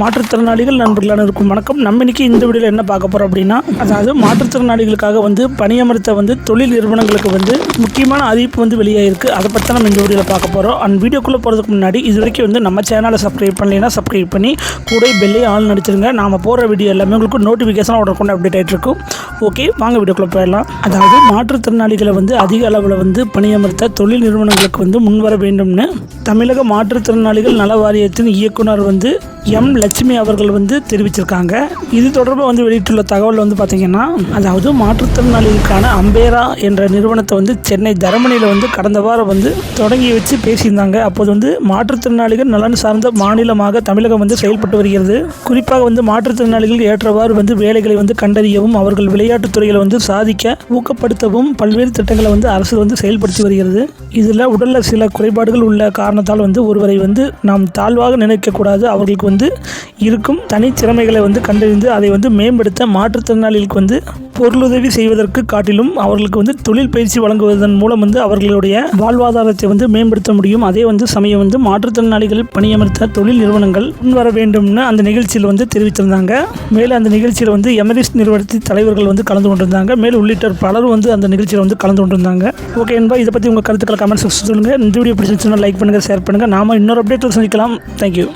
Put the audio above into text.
மாற்றுத்திறனாளிகள் நண்பர்கள் அனைவருக்கும் வணக்கம். நம்ம இன்னைக்கு இந்த வீடியோவில் என்ன பார்க்க போகிறோம் அப்படின்னா அதாவது மாற்றுத்திறனாளிகளுக்காக வந்து பணியமர்த்த வந்து தொழில் நிறுவனங்களுக்கு வந்து முக்கியமான அறிவிப்பு வந்து வெளியாகிருக்கு அதை பற்றி நம்ம இந்த வீடியோவில் பார்க்க போகிறோம் அண்ட் வீடியோக்குள்ளே போகிறதுக்கு முன்னாடி இது வரைக்கும் வந்து நம்ம சேனலை சப்ஸ்கிரைப் பண்ணலைன்னா சப்ஸ்கிரைப் பண்ணி கூட பெல்லே ஆள் நடிச்சிருங்க நாம போகிற வீடியோ எல்லாமே உங்களுக்கு நோட்டிஃபிகேஷன் உடனே கொண்டு அப்டேட் ஆகிட்டு இருக்கும். ஓகே வாங்க வீடியோக்குள்ளே போயிடலாம். அதாவது மாற்றுத்திறனாளிகளை வந்து அதிக அளவில் வந்து பணியமர்த்த தொழில் நிறுவனங்களுக்கு வந்து முன்வர வேண்டும்னு தமிழக மாற்றுத்திறனாளிகள் நல வாரியத்தின் இயக்குனர் வந்து எம் லட்சுமி அவர்கள் வந்து தெரிவிச்சிருக்காங்க. இது தொடர்பாக வந்து வெளியிட்டுள்ள தகவல் வந்து பார்த்திங்கன்னா அதாவது மாற்றுத்திறனாளிகளுக்கான அம்பேரா என்ற நிறுவனத்தை வந்து சென்னை தரமணியில் வந்து கடந்த வாரம் வந்து தொடங்கி வச்சு பேசியிருந்தாங்க. அப்போது வந்து மாற்றுத்திறனாளிகள் நலன் சார்ந்த மாநிலமாக தமிழகம் வந்து செயல்பட்டு வருகிறது. குறிப்பாக வந்து மாற்றுத்திறனாளிகள் ஏற்றவாறு வந்து வேலைகளை வந்து கண்டறியவும் அவர்கள் விளையாட்டுத் துறையில் வந்து சாதிக்க ஊக்கப்படுத்தவும் பல்வேறு திட்டங்களை வந்து அரசு வந்து செயல்படுத்தி வருகிறது. இதில் உடலில் சில குறைபாடுகள் உள்ள காரணத்தால் வந்து ஒருவரை வந்து நாம் தாழ்வாக நினைக்கக்கூடாது அவர்களுக்கு வந்து இருக்கும். தனித்திறமைகளை வந்து கண்டறிந்து அதை வந்து மேம்படுத்த மாற்றுத்திறனாளிகளுக்கு வந்து பொருளுதவி செய்வதற்கு காட்டிலும் அவர்களுக்கு வந்து தொழில் பயிற்சி வழங்குவதன் மூலம் வந்து அவர்களுடைய வாழ்வாதாரத்தை வந்து மேம்படுத்த முடியும். அதே வந்து சமயம் வந்து மாற்றுத்திறனாளிகள் பணியமர்த்த தொழில் நிறுவனங்கள் முன்வர வேண்டும்னு அந்த நிகழ்ச்சியில் வந்து தெரிவித்திருந்தாங்க. மேலும் அந்த நிகழ்ச்சியில் வந்து எமரிஸ் நிறுவனத்தின் தலைவர்கள் வந்து கலந்து கொண்டிருந்தாங்க. மேலும் உள்ளிட்ட பலரும் வந்து அந்த நிகழ்ச்சியில் வந்து கலந்து கொண்டிருந்தாங்க. ஓகே என்பா இதை பற்றி உங்கள் கருத்துக்களை கமெண்ட் சொல்லுங்கள் இந்த வீடியோ பிடிச்சிருந்துச்சுன்னா லைக் பண்ணுங்கள் ஷேர் பண்ணுங்கள் நாம இன்னொரு அப்டேட்டில் சந்திக்கலாம். தேங்க்யூ